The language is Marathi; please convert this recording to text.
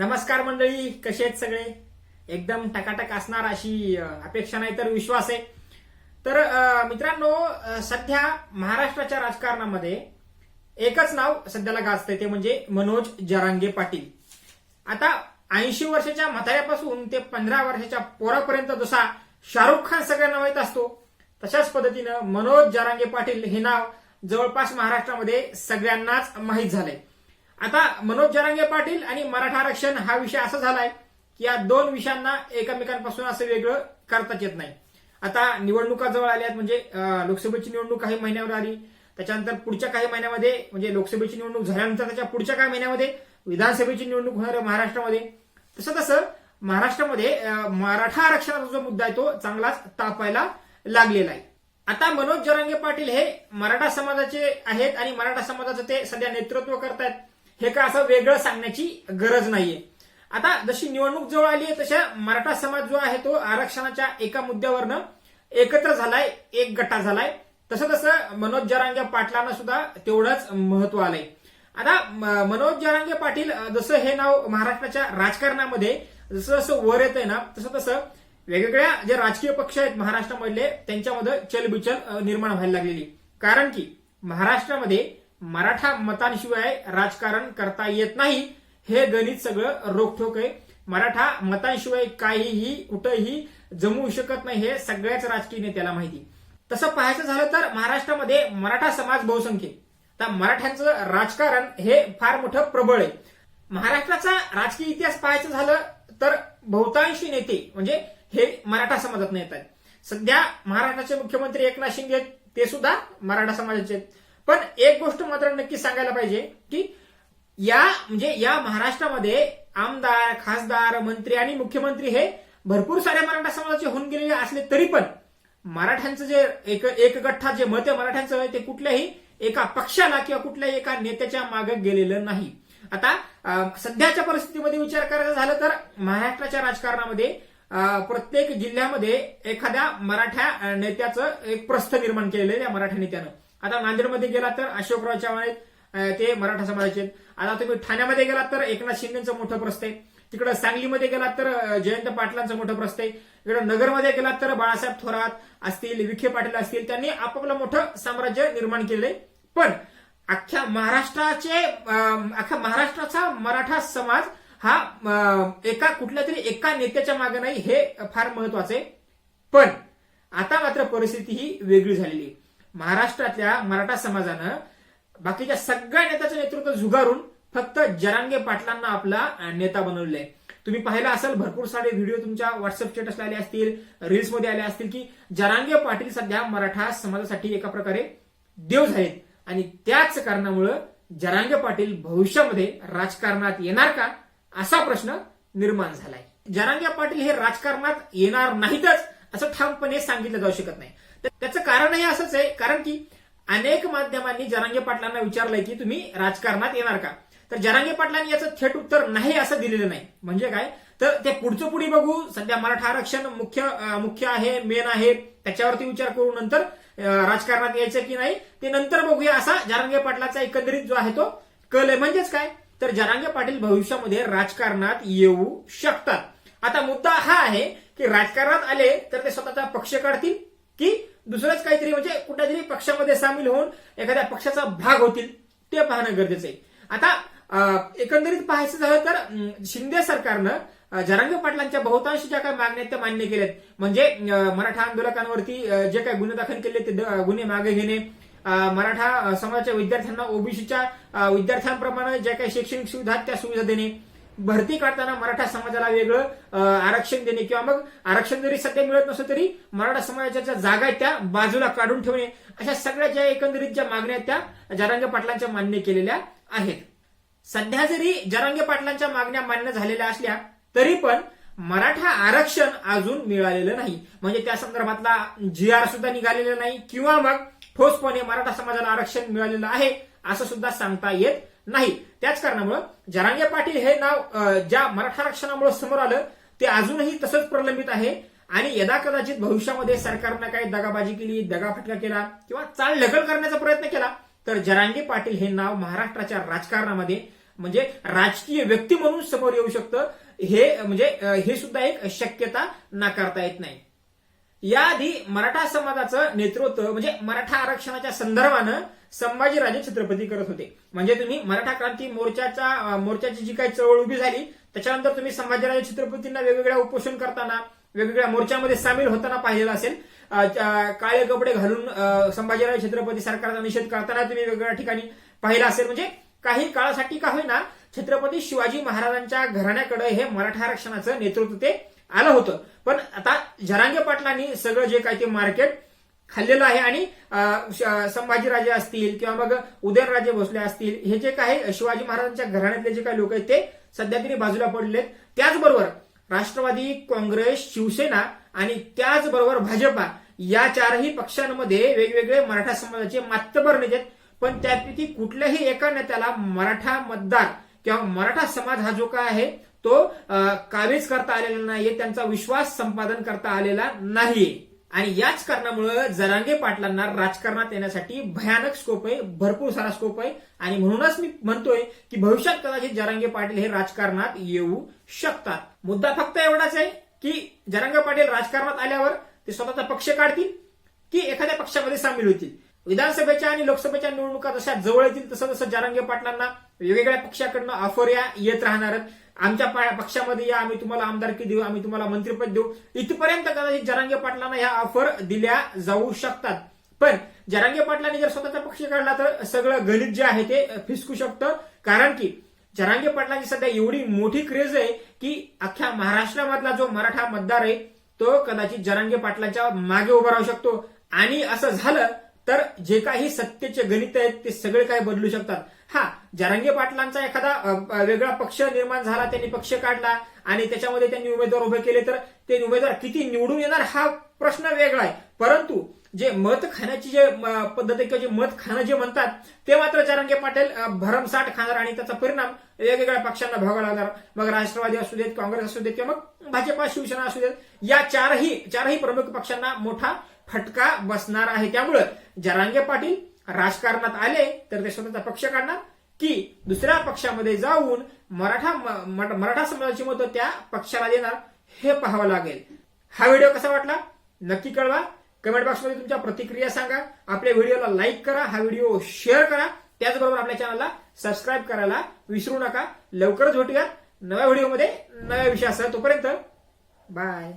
नमस्कार मंडळी कसे आहेत सगळे? एकदम टकाटक असणार अशी अपेक्षा नाही तर विश्वास आहे. तर मित्रांनो सध्या महाराष्ट्राच्या राजकारणामध्ये एकच नाव सध्याला गाजतंय ते म्हणजे मनोज जरांगे पाटील. आता ऐंशी वर्षाच्या म्हाताऱ्यापासून ते पंधरा वर्षाच्या पोरापर्यंत जसा शाहरुख खान सगळ्यांना माहीत असतो तशाच पद्धतीनं मनोज जरांगे पाटील हे नाव जवळपास महाराष्ट्रामध्ये सगळ्यांनाच माहीत झालंय. आता मनोज जरांगे पाटील आणि मराठा आरक्षण हा विषय असा झालाय की या दोन विषयांना एकमेकांपासून असं वेगळं करताच येत नाही. आता निवडणुका जवळ आल्यात म्हणजे लोकसभेची निवडणूक काही महिन्यावर आली. त्याच्यानंतर पुढच्या काही महिन्यामध्ये म्हणजे लोकसभेची निवडणूक झाल्यानंतर त्याच्या पुढच्या काही महिन्यामध्ये विधानसभेची निवडणूक होणार आहे महाराष्ट्रामध्ये. तसं तसं महाराष्ट्रामध्ये मराठा आरक्षणाचा जो मुद्दा आहे तो चांगलाच तापायला लागलेला आहे. आता मनोज जरांगे पाटील हे मराठा समाजाचे आहेत आणि मराठा समाजाचं ते सध्या नेतृत्व करतायत. हे का असं वेगळं सांगण्याची गरज नाहीये. आता जशी निवडणूक जवळ आली आहे तशा मराठा समाज जो आहे तो आरक्षणाच्या एका मुद्द्यावरनं एकत्र झालाय एक गटा झालाय. तसं तसं मनोज जरांगे पाटलांना सुद्धा तेवढंच महत्त्व आलंय. आता म- मनोज जरांगे पाटील जसं हे नाव महाराष्ट्राच्या राजकारणामध्ये जसं जसं वर येत आहे ना तसं तसं वेगवेगळ्या जे राजकीय पक्ष आहेत महाराष्ट्रामधले त्यांच्यामध्ये चलबिचल निर्माण व्हायला लागलेली. कारण की महाराष्ट्रामध्ये मराठा मतांशिवाय राजकारण करता येत नाही. हे गणित सगळं रोखोक आहे. मराठा मतांशिवाय काहीही कुठंही जमू शकत नाही हे सगळ्याच राजकीय नेत्याला माहिती. तसं पाहायचं झालं तर महाराष्ट्रामध्ये मराठा समाज बहुसंख्य तर मराठ्यांचं राजकारण हे फार मोठं प्रबळ आहे. महाराष्ट्राचा राजकीय इतिहास पाहायचं झालं तर बहुतांशी नेते म्हणजे हे मराठा समाजात नेत आहेत. सध्या महाराष्ट्राचे मुख्यमंत्री एकनाथ शिंदे ते सुद्धा मराठा समाजाचे आहेत. पण एक गोष्ट मात्र नक्की सांगायला पाहिजे की या म्हणजे या महाराष्ट्रामध्ये आमदार खासदार मंत्री आणि मुख्यमंत्री हे भरपूर साऱ्या मराठा समाजाचे होऊन गेलेले असले तरी पण मराठ्यांचं जे एक एकगठ्ठा जे मत आहे मराठ्यांचं ते कुठल्याही एका पक्षाला किंवा कुठल्याही एका नेत्याच्या मागे गेलेलं नाही. आता सध्याच्या परिस्थितीमध्ये विचार करायचा झालं तर महाराष्ट्राच्या राजकारणामध्ये प्रत्येक जिल्ह्यामध्ये एखाद्या मराठा नेत्याचं एक प्रस्थ निर्माण केलेलं आहे या मराठा नेत्यानं. आता नांदेडमध्ये गेला तर अशोकराव चव्हाण आहेत ते मराठा समाजाचे आहेत. आता तुम्ही ठाण्यामध्ये गेलात तर एकनाथ शिंदेचं मोठं प्रस्थ आहे. तिकडं सांगलीमध्ये गेलात तर जयंत पाटलांचं मोठं प्रस्थ आहे. इकडं नगरमध्ये गेलात तर बाळासाहेब थोरात असतील विखे पाटील असतील त्यांनी आपापलं मोठं साम्राज्य निर्माण केलंय पण अख्ख्या महाराष्ट्राचे अख्ख्या महाराष्ट्राचा मराठा समाज हा एका कुठल्या तरी एका नेत्याच्या मागे नाही हे फार महत्वाचं आहे. पण आता मात्र परिस्थिती ही वेगळी झालेली आहे. महाराष्ट्रातल्या मराठा समाजानं बाकीच्या सगळ्या नेत्याचं नेतृत्व झुगारून फक्त जरांगे पाटलांना आपला नेता बनवलेला आहे तुम्ही पाहिला असेल भरपूर सारे व्हिडिओ तुमच्या व्हॉट्सअप स्टेटसला आले असतील रील्समध्ये आले असतील की जरांगे पाटील सध्या मराठा समाजासाठी एका प्रकारे देव झालेत. आणि त्याच कारणामुळं जरांगे पाटील भविष्यामध्ये राजकारणात येणार का असा प्रश्न निर्माण झालाय. जरांगे पाटील हे राजकारणात येणार नाहीतच असं ठामपणे सांगितलं जाऊ शकत नाही. त्याचं कारणही असंच आहे. कारण की अनेक माध्यमांनी जरांगे पाटलांना विचारलंय की तुम्ही राजकारणात येणार का? तर जरांगे पाटलांनी याचं थेट उत्तर नाही असं दिलेलं नाही. म्हणजे काय? तर ते पुढचं पुढे बघू. सध्या मराठा आरक्षण मुख्य मुख्य आहे मेन आहे. त्याच्यावरती विचार करू नंतर राजकारणात यायचं की नाही ते नंतर बघूया असा जरांगे पाटलाचा एकंदरीत जो आहे तो कल आहे. म्हणजेच काय? तर जरांगे पाटील भविष्यामध्ये राजकारणात येऊ शकतात. आता मुद्दा हा आहे की राजकारणात आले तर ते स्वतःचा पक्ष काढतील? की दुसरंच काहीतरी म्हणजे कुठल्यातरी पक्षामध्ये सामील होऊन एखाद्या पक्षाचा भाग होतील ते पाहणं गरजेचं आहे. आता एकंदरीत पाहायचं झालं तर शिंदे सरकारनं अं, जरांगे पाटलांच्या बहुतांश ज्या काही मागण्या त्या मान्य केल्यात. म्हणजे मराठा आंदोलकांवरती जे काही गुन्हे दाखल केले ते गुन्हे मागे घेणे मराठा समाजाच्या विद्यार्थ्यांना ओबीसीच्या विद्यार्थ्यांप्रमाणे ज्या काही शैक्षणिक सुविधा त्या सुविधा देणे भरती काढताना मराठा समाजाला वेगळं आरक्षण देणे किंवा मग आरक्षण जरी सध्या मिळत नसलं तरी मराठा समाजाच्या जागा त्या बाजूला काढून ठेवणे अशा सगळ्या ज्या एकंदरीत ज्या मागण्या त्या जरांगे पाटलांच्या मान्य केलेल्या आहेत. सध्या जरी जरांगे पाटलांच्या मागण्या मान्य झालेल्या असल्या तरी पण मराठा आरक्षण अजून मिळालेलं नाही. म्हणजे त्या संदर्भातला जी आर सुद्धा निघालेला नाही किंवा मग ठोसपणे मराठा समाजाला आरक्षण मिळालेलं आहे असं सुद्धा सांगता येत नाही. त्याच कारणामुळं जरांगे पाटील हे नाव ज्या मराठा आरक्षणामुळे समोर आलं ते अजूनही तसंच प्रलंबित आहे. आणि यदा कदाचित भविष्यामध्ये सरकारनं काही दगाबाजी केली दगाफटका केला किंवा चाल ढकल करण्याचा प्रयत्न केला तर जरांगे पाटील हे नाव महाराष्ट्राच्या राजकारणामध्ये म्हणजे राजकीय व्यक्ती म्हणून समोर येऊ शकतं. हे म्हणजे हे सुद्धा एक शक्यता नाकारता येत नाही. याआधी मराठा समाजाचं नेतृत्व म्हणजे मराठा आरक्षणाच्या संदर्भानं संभाजीराजे छत्रपती करत होते. म्हणजे तुम्ही मराठा क्रांती मोर्चाचा मोर्चाची जी काही चळवळ उभी झाली त्याच्यानंतर तुम्ही संभाजीराजे छत्रपतींना वेगवेगळ्या उपोषण करताना वेगवेगळ्या मोर्चामध्ये सामील होताना पाहिलेलं असेल. काळे कपडे घालून संभाजीराजे छत्रपती सरकारचा निषेध करताना तुम्ही वेगवेगळ्या ठिकाणी पाहिलं असेल. म्हणजे काही काळासाठी का होईना छत्रपती शिवाजी महाराजांच्या घराण्याकडे हे मराठा आरक्षणाचं नेतृत्व ते आलं होतं पण आता झरांगे पाटलांनी सगळं जे काही ते मार्केट खाल्लेलं आहे आणि संभाजीराजे असतील किंवा मग उदयनराजे भोसले असतील हे जे काही शिवाजी महाराजांच्या घराण्यातले जे काही लोक आहेत ते सध्या तरी बाजूला पडलेत त्याचबरोबर राष्ट्रवादी काँग्रेस शिवसेना आणि त्याचबरोबर भाजपा या चारही पक्षांमध्ये वेगवेगळे मराठा समाजाचे मातबर नेते आहेत. पण त्यापैकी कुठल्याही एका नेत्याला मराठा मतदार किंवा मराठा समाज हा जो काय आहे तो काबीज करता आलेला नाहीये त्यांचा विश्वास संपादन करता आलेला नाहीये आणि याच कारणामुळे जरांगे पाटलांना राजकारणात येण्यासाठी भयानक स्कोप आहे भरपूर सारा स्कोप आहे. आणि म्हणूनच मी म्हणतोय की भविष्यात कदाचित जरांगे पाटील हे राजकारणात येऊ शकतात. मुद्दा फक्त एवढाच आहे की जरांगे पाटील राजकारणात आल्यावर ते स्वतःचा पक्ष काढतील की एखाद्या पक्षामध्ये सामील होतील? विधानसभेच्या आणि लोकसभेच्या निवडणुका जशा जवळ येतील तसं तसं जरांगे पाटलांना वेगवेगळ्या पक्षाकडनं ऑफर या येत राहणार आहेत. आमच्या पक्षामध्ये या आम्ही तुम्हाला आमदारकी देऊ आम्ही तुम्हाला मंत्रिपद देऊ. इथपर्यंत कदाचित जरांगे पाटलांना ह्या ऑफर दिल्या जाऊ शकतात. पण जरांगे पाटलांनी जर स्वतःचा पक्ष काढला तर सगळं गणित जे आहे ते फिसकू शकतं. कारण की जरांगे पाटलांची सध्या एवढी मोठी क्रेज आहे की अख्ख्या महाराष्ट्रामधला जो मराठा मतदार आहे तो कदाचित जरांगे पाटलांच्या मागे उभा राहू शकतो. आणि असं झालं तर जे काही सत्तेचे गणित आहेत ते सगळे काही बदलू शकतात. हा जरांगे पाटलांचा एखादा वेगळा पक्ष निर्माण झाला त्यांनी पक्ष काढला आणि त्याच्यामध्ये त्यांनी उमेदवार उभे केले तर ते उमेदवार किती निवडून येणार हा प्रश्न वेगळा आहे. परंतु जे मत खाण्याची जे पद्धती पद्धत किंवा जे मत खाणं जे म्हणतात ते मात्र जरांगे पाटील भरमसाठ खाणार आणि त्याचा परिणाम वेगवेगळ्या पक्षांना भोगावा लागणार. मग राष्ट्रवादी असू देत काँग्रेस असू देत किंवा मग भाजपा शिवसेना असू देत या चारही चारही प्रमुख पक्षांना मोठा फटका बसणार आहे. त्यामुळं जरांगे पाटील राजकारणात आले तर ते स्वतःचा पक्ष काढणार. की दुसऱ्या पक्षामध्ये जाऊन मराठा मराठा समाजाची मतं त्या पक्षाला देणार हे पाहावं लागेल. हा व्हिडिओ कसा वाटला? नक्की कळवा. कमेंट बॉक्समध्ये तुमच्या प्रतिक्रिया सांगा. आपल्या व्हिडिओला लाईक करा हा व्हिडिओ शेअर करा. त्याचबरोबर आपल्या चॅनलला सबस्क्राईब करायला विसरू नका. लवकरच भेटूयात नव्या व्हिडिओमध्ये नव्या विषयासह. तोपर्यंत बाय